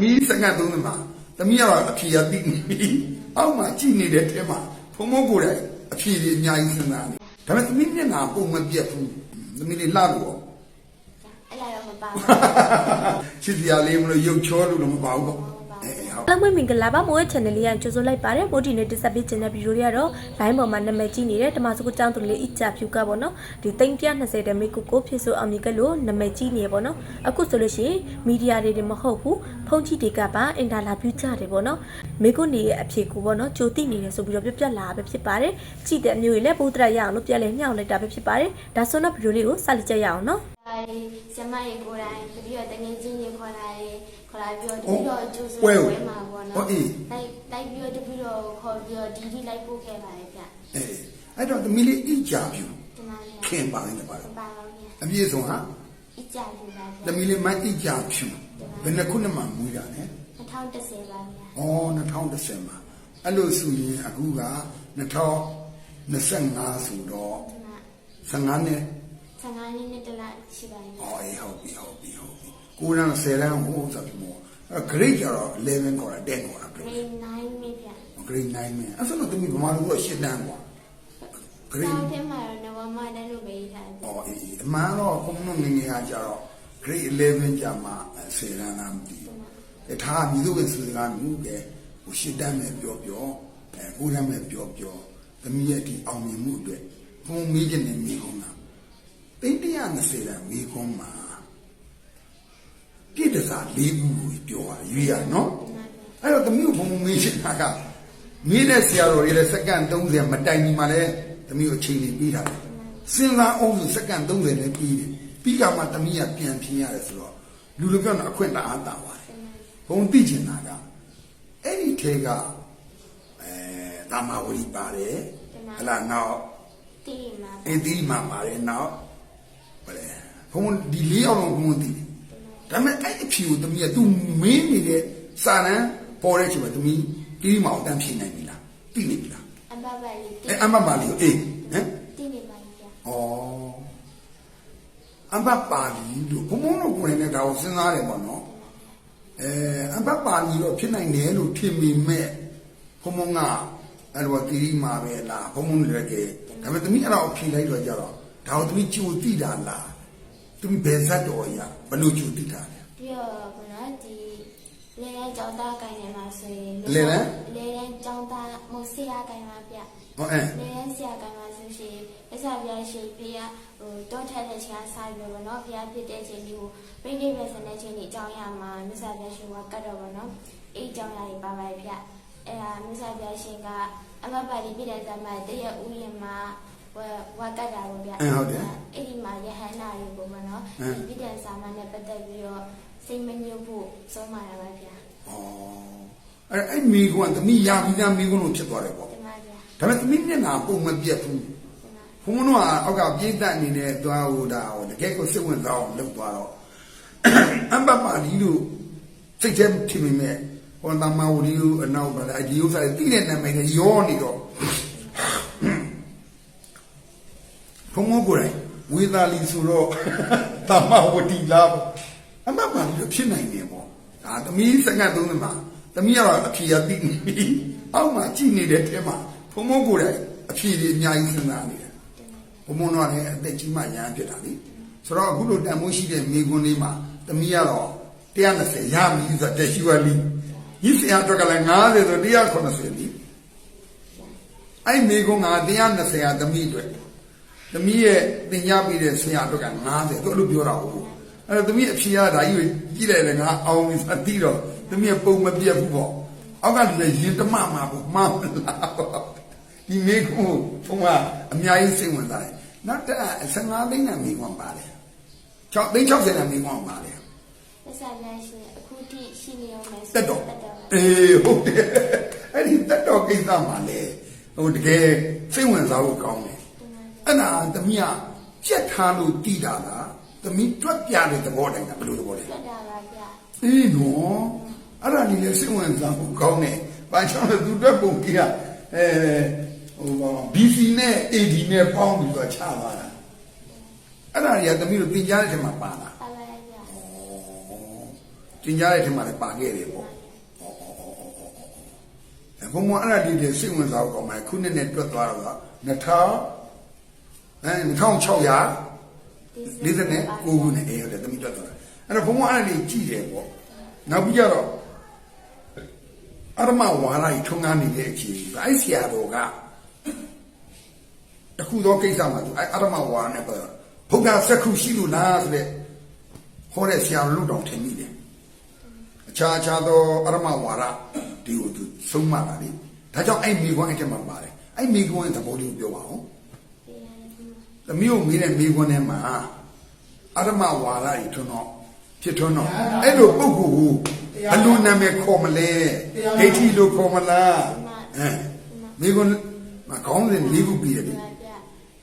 မီးစက္ကန့်သုံးသမှာသမီးကတော့အဖြေရသိနေပြီအောက်မှာကြည့်နေတဲ့ထဲမှာဖုံဖုံကိုယ်တိုင်အဖြေကြီးအများကြီးစဉ်းစားနေဒါပေမဲ့သမီးမျက်နှာပုံမပြတ်ဘူးသမီးလေးလှလို့ရောအဲ့ဒါတော့မပါဘူးချစ်စရာလေးမလို့ရုပ်ချောလို့တော့မပါဘူးပေါ့အဲဟုတ်အား လုံးပဲမင်္ဂလာပါမိုးရဲ့ channel လေးကကြိုဆိုလိုက်ပါတယ်မိုးဒီနဲ့တက်ဆက်ပေးခြင်းတဲ့ဗီဒီယိုလေးကတော့ line ပေါ်မှာနာမည်ကြီးနေတဲ့တမစကုကျောင်းသူလေးအစ်ချဖြူကပေါ့နော်ဒီ320တမိကိုကိုဖြစ်ဆိုအောင်မြင်ကလို့နာမည်ကြီးနေရပေါ့နော်အခုဆိုလို့ရှိရင်မီဒီယာတွေတွေမဟုတ်ဘူးဖုန်းကြီးတွေကပါအင်တာလာဗျူးကြတယ်ပေါ့နော်မိကုနေရဲ့အဖြစ်ကိုပေါ့နော်ကြိုတိနေတယ်ဆိုပြီးတော့ပြပြလာပဲဖြစ်ပါတယ်ကြည့်တဲ့မျိုးတွေလည်းဘုဒ္ဓရရအောင်လို့ပြက်လဲညှောက်လိုက်တာပဲဖြစ်ပါတယ်ဒါဆိုတော့ဗီဒီယိုလေးကိုစလိုက်ကြရအောင်နော် အဲဒီကျမရေကိုယ်တိုင်တတိယတငယ်ချင်းတွေခေါ်လာတယ်ခေါ်လာပြီးတော့တတိယကျိုးဆိုပွဲမှာပေါ့နော်လိုက်လိုက်ပြီးတော့တတိယခေါ်ပြီးတော့ဒီဒီလိုက်ပို့ခဲ့ပါတယ်ဗျအဲအဲ့တော့သမီးလေးအိကြပြူဒီမှာလေခင်ပါနေတယ်ပါပါပါဗျာအပြည့်စုံဟာအကြလူပါတဗျာမီးလေးမအိကြဖြူဘယ်နှစ်ခုနှစ်မှမွေးတာလဲ2010ပါဗျာဩ2010မှာအဲ့လိုဆိုရင်အခုက2025ဆိုတော့ဒီမှာ15နှစ် 15နှစ်နဲ့တလရှိပါရဲ့။ဟောအေးဟုတ်ပြီဟုတ်ပြီဟုတ်ပြီ။ကိုရန်10ရန်ဟိုးဆိုပြီးမောအဲ့ grade ကျတော့11ခေါ်တာ10ခေါ်တာ grade 9မိပြ။ grade 9မိအဲ့ဆိုတော့သူကဘာလို့ရှင်းတန်းကွာ။ grade 10မှာတော့နဝမတန်းလို့ပဲထားတယ်။ဟောအေးအမှန်တော့ခုနငငယ်ကကျတော့ grade 11ကျမှ10ရန်လားမသိဘူး။အဲဒါကမြို့ဝင်စူကားမြို့ကဟိုရှင်းတန်းမယ်ပြောပြောအဲကိုရန်မယ်ပြောပြောသမီးရဲ့ဒီအောင်မြင်မှုအတွက်ဘုံမေးခြင်းနဲ့မိကုန်တာ တိတ်120တန်းမိကုန်းမှာပြည့်တစား၄ခုကိုပြောရရွေးရနော်အဲ့တော့သမီးကိုဘုံဘုံမေးချင်တာကမင်းတဲ့ဆရာတော်တွေလည်းစက္ကန့်30မတိုင်ဒီမှာလည်းသမီးကိုအချိန်လေးပြီးတာလေစဉ်းစားအောင်ဆိုစက္ကန့်30လည်းပြီးတယ်ပြီးကမှသမီးကပြန်ဖြင်းရတယ်ဆိုတော့လူလူပြောတာအခွင့်တအားတာပါတယ်ဘုံသိချင်တာကအဲ့ဒီထဲကအဲတာမဝရီပါတယ်ဟလာနောက်တီးမှာအင်းဒီမှာပါတယ်နောက် ဘယ်လဲဘုံဒီလေးအောင်လုံးဘုံသိတယ်ဒါပေမဲ့အဲ့အဖြူကိုသမီးက तू မင်းနေတဲ့စာနန်းပေါ်တဲ့ချိန်မှာသမီးကိရိမောင်တန်းဖြေနိုင်ပြီလားသိနေပြီလားအဘဘလေးတီးအဲအမပါလီကိုအေးဟမ်တီးနေပါဗျာဩအမပါလီလို့ဘုံဘုံတို့ကိုယ်နဲ့ဒါကိုစဉ်းစားတယ်ပေါ့နော်အဲအမပါလီတော့ဖြစ်နိုင်တယ်လို့ထင်မိမဲ့ဘုံဘုံကအဲ့လိုကိရိမာပဲလားဘုံဘုံလည်းကဲဒါပေမဲ့သမီးအဲ့ဒါကိုဖြေလိုက်တော့ကြတော့ ဒါကိုသမီးကြိုသိတာလားသမီးဘယ်ဇတ်တော်ရဘယ်လိုကြိုသိတာလဲပြီးတော့ဘယ်နော်ဒီလေလန်းကျောင်းသားကိုင်နေမှာဆိုရင်လေလန်းလေလန်းကျောင်းသားမိုးဆရာကိုင်မှာဗျဟောအဲလေလန်းဆရာကိုင်မှာဆိုရှင်အစပြရှင်ပြရဟိုတောထက်တဲ့ချိန်ကစားလို့ဘောနော်ဖျားဖြစ်တဲ့ချိန်လေးကိုပြိဋိပဲစတဲ့ချိန်လေးအကြောင်းရမှာမြတ်စွာဘုရားရှင်ကကတ်တော့ဘောနော်အဲ့အကြောင်းရတွေပါပါဗျအဲ့ဒါမြတ်စွာဘုရားရှင်ကအမပါဠိပြည်တဲ့သမတရဥယျာဉ်မှာ ဝဝကတ်တာပေါ့ဗျအဲဟုတ်တယ်အဲ့ဒီမှာယဟန္တာတွေကိုပေါ့နော်ဟမ်ဒီပြည်တဲ့စာမနဲ့ပတ်သက်ပြီးတော့စိတ်မညှို့ဖို့ဆုံးမတာပါဗျာဩအဲအဲ့မိကွန်းသမီးရာပြီးသားမိကွန်းလို့ဖြစ်သွားတယ်ပေါ့ဒီမှာဗျာဒါပေမဲ့သမီးမျက်နှာပုံမပြတ်ဘူးဒီမှာဘုံဘုံတို့ကအောက်ကပြိတ္တအနေနဲ့သွားဟိုဒါဟိုတကယ်ကိုစိတ်ဝင်စားအောင်လုပ်သွားတော့အမ္ပပါလီလို့စိတ်ထဲထင်မိမဲ့ဟောတမဝရီလို့အနောက်ပါလားဒီဥစ္စာတွေတိတဲ့နာမည်နဲ့ရောနေတော့ ဘုံဘုံကိုယ်တိုင်ဝေသာလီဆိုတော့တမဝတီလားပေါ့အမ္ပပါလီလို့ဖြစ်နိုင်တယ်ပေါ့ဒါသမီးစက္ကန့်သုံးသမှာသမီးကတော့အဖြေရသိနေပြီအောက်မှာကြည့်နေတဲ့ထဲမှာဘုံဘုံကိုယ်တိုင်အဖြေတွေအများကြီးစဉ်းစားနေတယ်ဘုံဘုံတော့လည်းအသက်ကြီးမှရဟန်းဖြစ်တာလေဆိုတော့အခုလိုတန်မိုးရှိတဲ့မိကွန်းလေးမှာတမီးကတော့120ရပြီဆိုတော့တက်ရှိဝလီညီစရာတော့ကလည်း90ဆို180လီအဲ့မိကွန်းက120ကတမီးအတွက် တမီးရဲ့သင်ကြားပြီးတဲ့ဆရာတော့က90သူအဲ့လိုပြောတာဟုတ်အဲ့တော့တမီးအဖြေရဒါကြီးကိုကြည့်လိုက်လေငါအောင်ပြီဆိုတိတော့တမီးကပုံမပြတ်ဘူးပေါ့အောက်ကလူလည်းရင်တမမှာပေါ့မှားမလားပေါ့ဒီမိကုဘုံကအများကြီးစိတ်ဝင်စားတယ်နောက်တစ်15သိန်းနဲ့မိကုပါတယ်6သိန်း60နဲ့မိကုပါတယ်သစ္စာများရှင်အခုထိရှိနေအောင်မယ်တက်တော့တက်တော့အေးဟုတ်တယ်အဲ့ဒီတက်တော့ကိစ္စမှာလေဟိုတကယ်စိတ်ဝင်စားဖို့ကောင်းတယ် အဲ့ဒါသမီးကကြက်ထားလို့တည်တာလားသမီးတွက်ပြတဲ့သဘောတိုင်းကဘယ်လိုသဘောလဲတက်တာပါဗျာအေးနော်အဲ့ဒါนี่လေစိတ်ဝင်စားဖို့ကောင်းတယ်ဘာကြောင့်လဲသူတွက်ပုံကြီးကအဲဟိုပါ BC နဲ့ AD နဲ့ပေါင်းပြီးတော့ချသွားတာအဲ့ဒါတွေကသမီးတို့သင်ကြားတဲ့ထဲမှာပါလားပါပါဗျာဩသင်ကြားတဲ့ထင်မှလည်းပါခဲ့တယ်ပေါ့အဲဘုံမအဲ့ဒါဒီတွေစိတ်ဝင်စားအောင်မယ်ခုနှစ်နဲ့တွက်သွားတော့2000 အဲ2600 40နဲ့9ခုနဲ့အေးဟုတ်တယ်သမီးတွက်သွားတာအဲ့တော့ဘုံမအဲ့ဒါလေးကြည့်တယ်ပေါ့နောက်ပြီးကြတော့အရမဝါရကြီးထုံးကားနေတဲ့အချိန်အဲ့ဆရာတော်ကတခုသောကိစ္စမှာသူအဲ့အရမဝါရနဲ့ပတ်ဘုရားစက္ခုရှိလို့လားဆိုတဲ့ဟောတဲ့ဆရာလူတော်ထင်မိတယ်အခြားအခြားသောအရမဝါရဒီကိုသူဆုံးမတာလေဒါကြောင့်အဲ့မိခွန်းအဲ့ထဲမှာပါတယ်အဲ့မိခွန်းရဲ့သဘောလေးကိုပြောပါဦး သမီးကိုမေးတဲ့မေးခွန်းထဲမှာအရမဝါဒကြီးထွန်းတော့ဖြစ်ထွန်းတော့အဲ့လိုပုဂ္ဂိုလ်ကိုဘယ်လိုနာမည်ခေါ်မလဲဒိဋ္ဌိလို့ခေါ်မလားအဲမေးခွန်းမကောင်းတဲ့လေးခုပြီးတယ်ဒီမှာပြ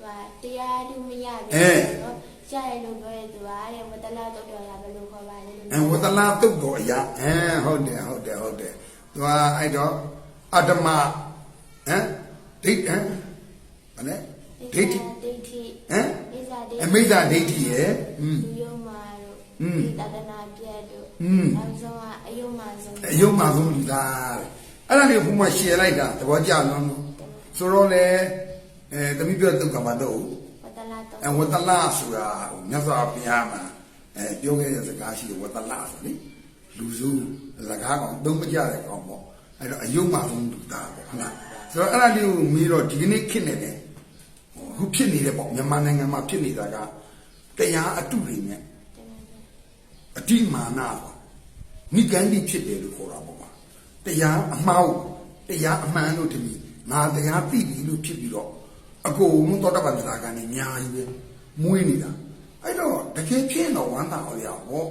ဟိုတရားသူမရဘူးအဲနော်ကြားရလို့ပြောတဲ့သူကတဲ့ဝတ္တလာတော့တော်ရဘယ်လိုခေါ်ပါလဲလို့အဲဝတ္တလာတုတ်တော်အရာအဲဟုတ်တယ်ဟုတ်တယ်ဟုတ်တယ်သူကအဲ့တော့အတ္တမဟမ်ဒိဋ္ဌဟမ်ဗာလဲ ဒိဋ္ဌိ ဒိဋ္ဌိ ဟမ် အိဇာဒိဋ္ဌိ အမိစ္ဆာဒိဋ္ဌိရဲ့อืม လူယုံမာတို့ อืม ဒီတဒနာပြတ်တို့ อืม နောက်ဆုံးကအယုံမာဆုံး အယုံမှဆုံးလူသားတဲ့အဲ့ဒါလေးဘုံမရှယ်လိုက်တာသဘောကျလုံးလို့ဆိုတော့လေအဲတမိပြောတုတ်ကမှာတော့ ဝတ္တလာတော့ အဲဝတ္တလဆိုတာဟိုမြတ်စွာဘုရားမှာအဲပြောခဲ့တဲ့စကားရှိတယ်ဝတ္တလဆိုလေလူစုစကားကောင်သုံးမကြတဲ့ကောင်ပေါ့အဲ့တော့အယုံမှဆုံးလူသားပေါ့ဟုတ်လားဆိုတော့အဲ့ဒါလေးကိုမေးတော့ဒီကနေ့ခစ်နေတယ် ခုဖြစ်နေတယ်ပေါ့မြန်မာနိုင်ငံမှာဖြစ်နေတာကတရားအတုတွေနဲ့အတိမာနပေါ့မိဂန္ဒီဖြစ်တယ်လို့ခေါ်တာပေါ့ကွာတရားအမှားကိုတရားအမှန်လို့တမီငါတရားသိပြီလို့ဖြစ်ပြီးတော့အကုန်လုံးသောတပန်တရားကနေညာကြီးပဲမွေးနေတာအဲ့တော့တကယ်ဖြစ်တော့ဝမ်းသာအောင်ရဟော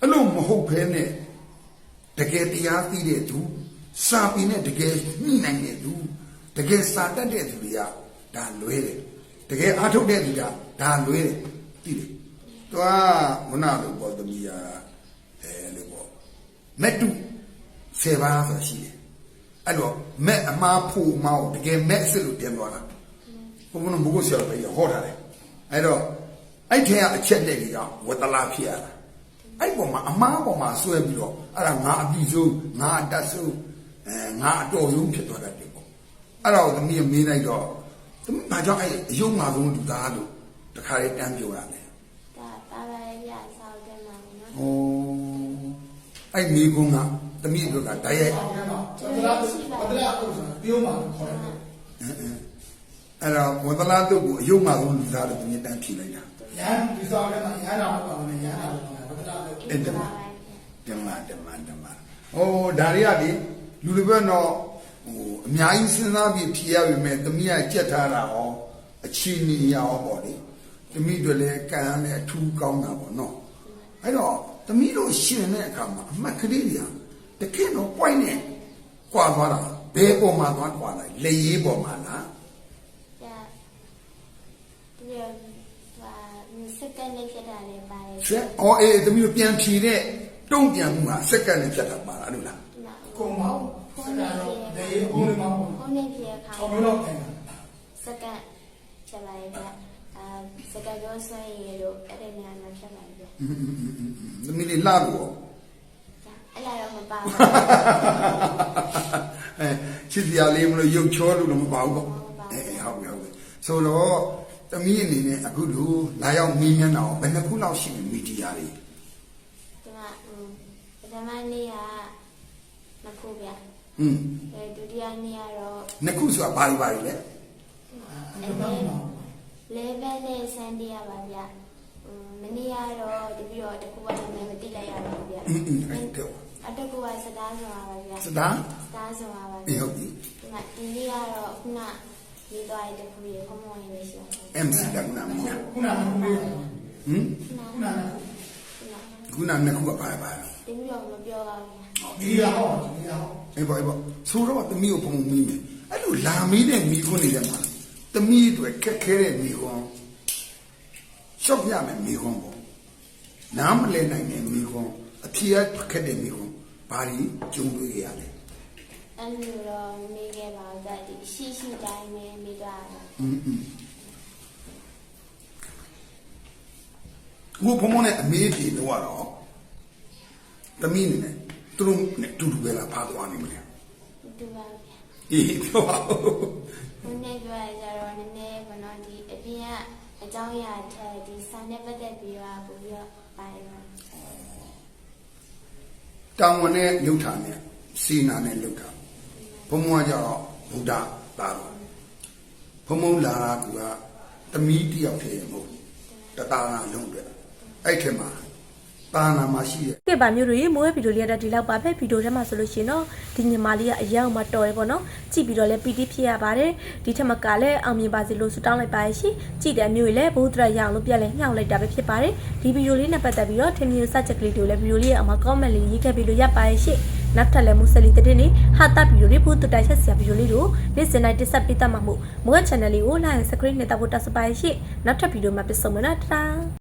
အဲ့လိုမဟုတ်ဘဲနဲ့တကယ်တရားသိတဲ့သူစာပင်နဲ့တကယ်ညှိနိုင်တဲ့သူတကယ်စာတတ်တဲ့သူတွေက ဒါလွဲတယ်တကယ်အားထုတ်တဲ့သူကဒါလွဲတယ်သိတယ်သူကခုနလိုပေါ်သမီးကအဲလို့ပေါ့မက်တု10ပါးဆိုရှိတယ်အဲ့တော့မက်အမားဖို့အမားကိုတကယ်မက်အစ်စ်လို့ပြန်သွားတာဘုံဘုံဘုကိုဆရာပဲဟောထားတယ်အဲ့တော့အဲ့ထဲကအချက်တဲ့ကြီးကဝတ္တလာဖြစ်ရတာအဲ့ပေါ်မှာအမားပေါ်မှာဆွဲပြီးတော့အဲ့ဒါငါအပြီးဆုံးငါအတတ်ဆုံးအဲငါအတော်ဆုံးဖြစ်သွားတတ်တယ်ပေါ့အဲ့တော့သမီးကမေးလိုက်တော့ သမီးဘာကြောင့်အဲ့အယုံမှာဆုံးလူသားလို့တခါလေးတန်းပြောရတယ်ဒါပါပါရဆောက်တယ်မှာနော်။ဩအဲ့မိကုန်းကတမိတို့ကဓာတ်ရိုက်ဆောင်းထဲမှာသဒ္ဒရာသဒ္ဒရာဥစ္စာပြောမှခေါ်တယ်အဲ့တော့ဝတ္တလာတုတ်ကိုအယုံမှဆုံးလူသားလို့တမိတန်းဖြေလိုက်တာ။ရန်ဒီဆောင်းထဲမှာရန်တော်ပါမယ်ရန်တော်ပါမယ်သဒ္ဒရာလို့အဲ့ဒါဓမ္မဓမ္မဓမ္မ။ဩဒါတွေကလေလူတွေဘက်တော့ ဟိုအများကြီးစဉ်းစားပြီးဖြေရပြီမဲ့တမိကကြက်ထားတာဟောအချီနေရအောင်ပေါ့လေ။တမိတို့လည်းကံနဲ့အထူးကောင်းတာပေါ့နော်။အဲ့တော့တမိတို့ရှင်တဲ့အခါမှာအမှတ်ကလေးတွေကတကယ်တော့ point နဲ့ကွာသွားတာဘယ်ပေါ်မှာသွားကွာလဲလေရေးပေါ်မှာလားဒါဒီဟာစက္ကန့်နဲ့ဖြစ်တာလည်းပါတယ်ဆက်အော်အေးသမီးတို့ပြန်ဖြေတဲ့တုံ့ပြန်မှုဟာစက္ကန့်နဲ့ဖြတ်တာပါလားလို့လား ဒီမှာ ကုံမောင်းစကားတော့ဒေးဦးလေးမောင်း ခုနှစ် ပြည့်ခါဆောင်းလို့တိုင်တာစက္ကန့်ချက်လိုက်ပြအာစက္ကန့်ပြောဆွဲရလို့အဲ့ဒီနေရာမှာချက်လိုက်ပြသမီးလေးလှလို့ရောအဲ့လာတော့မပါဘူးအဲချစ်စရာလေးမလို့ရုပ်ချောလို့လည်းမပါဘူးပေါ့အဲဟုတ်ပြီဟုတ်ပြီဆိုတော့သမီးအနေနဲ့အခုလိုလာရောက်မင်းမျက်နှာကိုဘယ်နှခုလောက်ရှိပြီမီဒီယာတွေဒီမှာပထမနေ့ကနှစ်ခုပြ อืม အဲဒုတိယနေ့ကတော့ နှစ်ခုဆိုတာဘာတွေဘာတွေလဲ အဲ့ဒါမှ level နဲ့စမ်းတရားပါဗျမနေ့ကတော့တပြီးတော့တခုကလည်းမသိလိုက်ရပါဘူးဗျ อืมอืมအဲ့တော့ အတကူကစတားဆိုတာပါဗျ စတား စတားဆိုတာပါ အေးဟုတ်ပြီ ဒီမှာဒီနေ့ကတော့ခုနရေးသွားတဲ့တခုရေခေါင်းမောင်းရင်းရှိပါတယ် MC တကုနာမင်း ခုနကမေးတာ ဟမ် ခုန ခုနက ခုန ခုနနှစ်ခုကဘာဘာလဲ တပြီးတော့မပြောပါဘူး ဒီရဟောဒီရဟော အေးပေါ့အေးပေါ့ဆိုတော့သမီးကိုပုံမီးမယ်အဲ့လိုလာမီးတဲ့မိခွန်းနေတဲ့မှာသမီးအတွက်ခက်ခဲတဲ့မိခွန်းရှော့ပြမယ်မိခွန်းပေါ့နားမလဲနိုင်တဲ့မိခွန်းအဖြေရခက်တဲ့မိခွန်းဘာကြီးကျုံတွေ့ရလဲ အဲ့လိုတော့နေခဲ့ပါဦးဒါဒီရှိရှိတိုင်းပဲမိသွားတာ อืมอืมဘုဖုံမနဲ့အမေးပြေတော့တော့ သမီးနေနဲ့ သူတို့နဲ့တူတူပဲလားဖားသွားနေမလဲတူပါဗျာအေးပြောပါဦးဘုန်းနဲ့ပြောရကြတော့နည်းနည်းဘောနော်ဒီအပြင်ကအကြောင်းအရာထက်ဒီစာနဲ့ပတ်သက်ပြီးတော့ပို့ပြီးတော့ပါတယ်ပါတောင်ဝင်နဲ့ရုပ်ထာနဲ့စီနာနဲ့ရုပ်ထာဘုံဘွားကြတော့ဘုဒ္ဓသာတော်ဘုံဘုံလာတာကသမီးတယောက်တည်းမဟုတ်ဘူးတတားနာလုံးအတွက်အဲ့ထက်မှာ တာနာမှာရှိတဲ့ကဲပါမျိုးတွေမိုးရဲ့ဗီဒီယိုလေးကတော့ဒီလောက်ပါပဲဗီဒီယိုထဲမှာဆိုလို့ရှိရင်တော့ဒီညီမလေးကအရောက်မှတော်တယ်ပေါ့နော်ကြည့်ပြီးတော့လည်းပီတိဖြစ်ရပါတယ်ဒီထက်မကလည်းအောင်မြင်ပါစေလို့ဆုတောင်းလိုက်ပါရရှိကြည့်တဲ့မျိုးတွေလည်းဘုဒ္ဓရရအောင်လို့ပြက်လဲညှောက်လိုက်တာပဲဖြစ်ပါတယ်ဒီဗီဒီယိုလေးနဲ့ပတ်သက်ပြီးတော့ထင်မြင်စချက်ကလေးတွေကိုလည်းဗီဒီယိုလေးရဲ့အမှာ comment လေးရေးခဲ့ပြီးလို့ရပါရရှိနောက်ထပ်လည်းမူဆလီတဲ့တဲ့နေဟာတာဗီဒီယိုလေးဘုဒ္ဓတိုက်ဆက်ဆရာဗီဒီယိုလေးတို့နေ့စဉ်တိုင်းတက်ဆက်ပေးတတ်မှာမို့မိုးရဲ့ channel လေးကို like and subscribe နဲ့တောက်ဖို့တောက်စပါရရှိနောက်ထပ်ဗီဒီယိုမှာပြန်ဆုံမယ်နော်တာ